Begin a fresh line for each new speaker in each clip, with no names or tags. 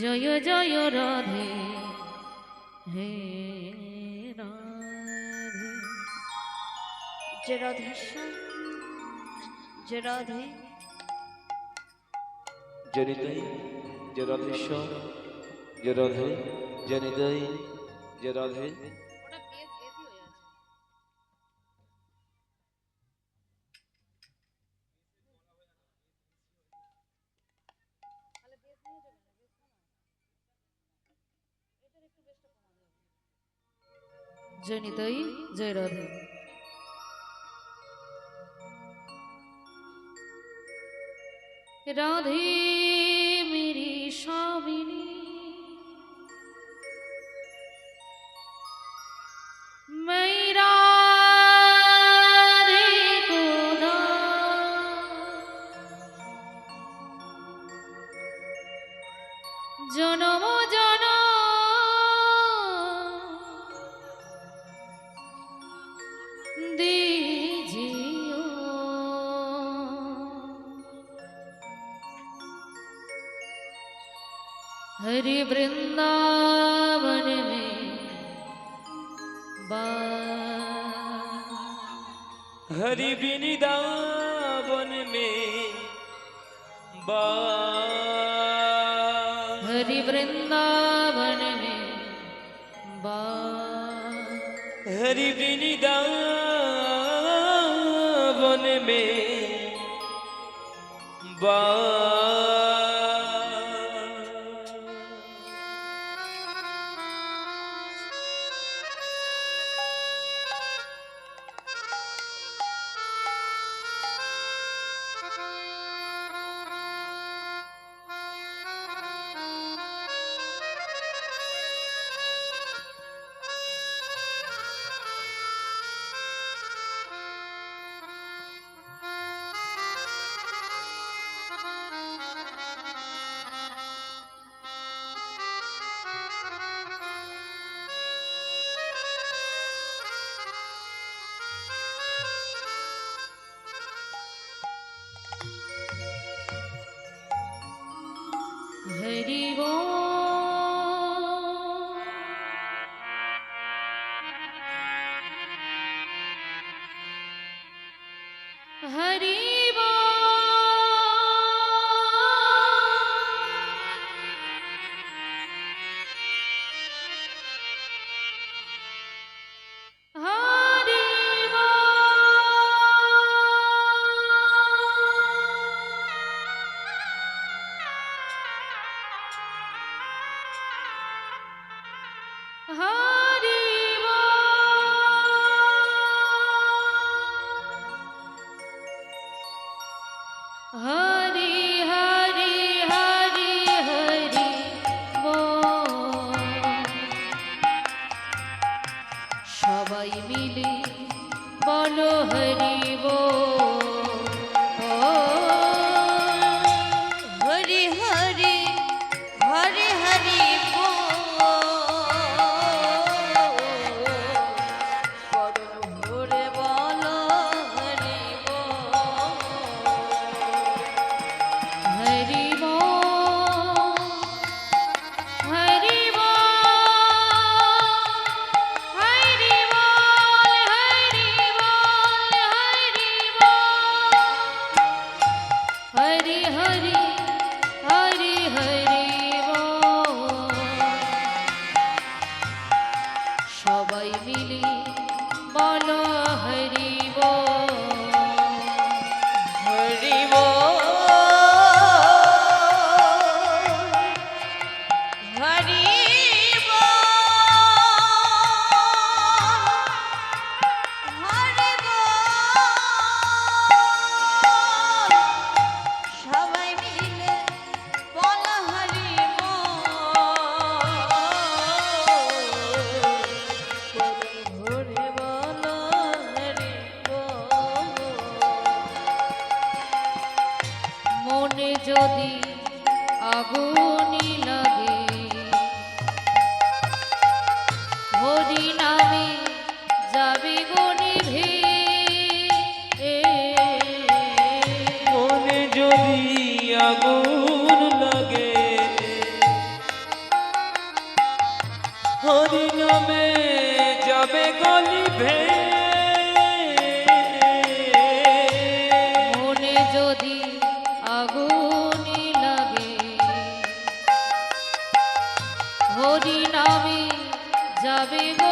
জয় জয় রাধে, হে রাধে। যে রাধেশ্বর যে রাধে।
জনিতই যে রাধেশ্বর যে রথে জনিতই যে
জনিতই জয় রাধে রাধে মেরি স্বামিনী वृंदावन में बा
हरि वृंदावन में बा।
हरि वृंदावन में बा।
हरि वृंदावन में बा।
हरि হরি হরি যাবে গো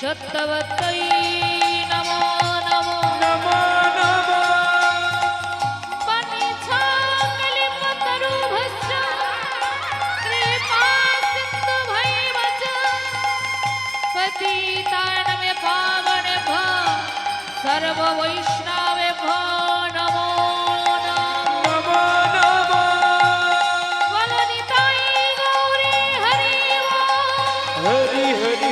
সত্যবতী নমো
নমো নমো নমো পতিতানমে পাবনে ভ সর্ব বৈষ্ণবে ভ নমো হরি
হরি